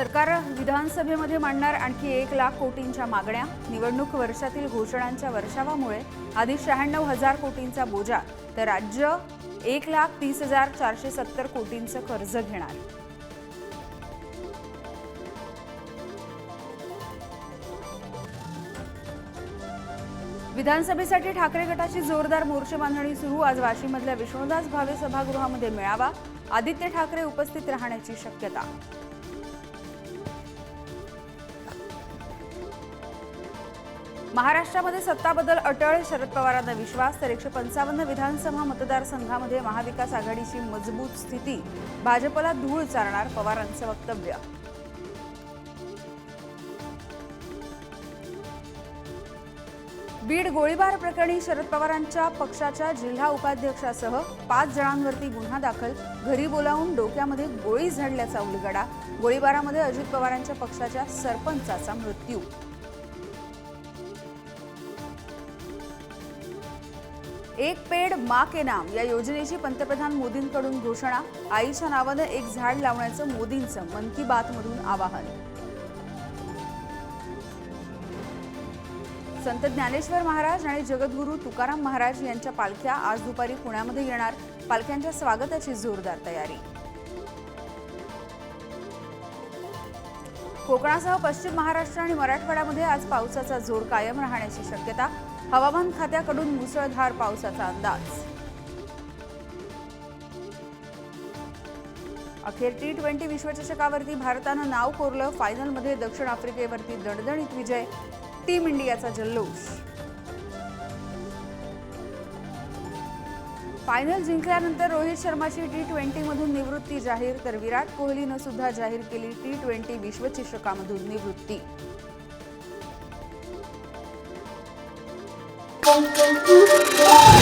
सरकार विधानसभेमध्ये मांडणार आणखी एक लाख कोटींच्या मागण्या. निवडणूक वर्षातील घोषणांच्या वर्षावामुळे आधी शहाण्णव हजार कोटींचा बोजा तर राज्य एक लाख तीस हजार चारशे सत्तर कोटींचं कर्ज घेणार. विधानसभेसाठी ठाकरे गटाची जोरदार मोर्चे बांधणी सुरू. आज वाशीमधल्या विष्णुदास भावे सभागृहामध्ये मेळावा. आदित्य ठाकरे उपस्थित राहण्याची शक्यता. महाराष्ट्रामध्ये सत्ताबद्दल अटळ शरद पवारांना विश्वास तर एकशे पंचावन्न विधानसभा मतदारसंघामध्ये महाविकास आघाडीची मजबूत स्थिती. भाजपला धूळ चारणार पवारांचं वक्तव्य. बीड गोळीबार प्रकरणी शरद पवारांच्या पक्षाच्या जिल्हा उपाध्यक्षासह पाच जणांवरती गुन्हा दाखल. घरी बोलावून डोक्यामध्ये गोळी झाडल्याचा उलगडा. गोळीबारामध्ये अजित पवारांच्या पक्षाच्या सरपंचाचा मृत्यू. एक पेड मा के नाम या योजनेची पंतप्रधान मोदींकडून घोषणा. आईच्या नावानं एक झाड लावण्याचं मोदींचं मन की बात मधून आवाहन. संत ज्ञानेश्वर महाराज आणि जगद्गुरू तुकाराम महाराज यांच्या पालख्या आज दुपारी पुण्यामध्ये येणार. पालख्यांच्या स्वागताची जोरदार तयारी. कोकणासह पश्चिम महाराष्ट्र आणि मराठवाड्यामध्ये आज पावसाचा जोर कायम राहण्याची शक्यता. हवामान खात्याकडून मुसळधार पावसाचा अंदाज. अखेर टी ट्वेंटी विश्वचषकावरती भारतानं नाव कोरलं फायनलमध्ये दक्षिण आफ्रिकेवरती दणदणीत विजय. टीम इंडियाचा जल्लोष. फायनल जिंकल्यानंतर रोहित शर्माची टी ट्वेंटीमधून निवृत्ती जाहीर तर विराट कोहलीनं सुद्धा जाहीर केली टी ट्वेंटी विश्वचषकामधून निवृत्ती Thank you.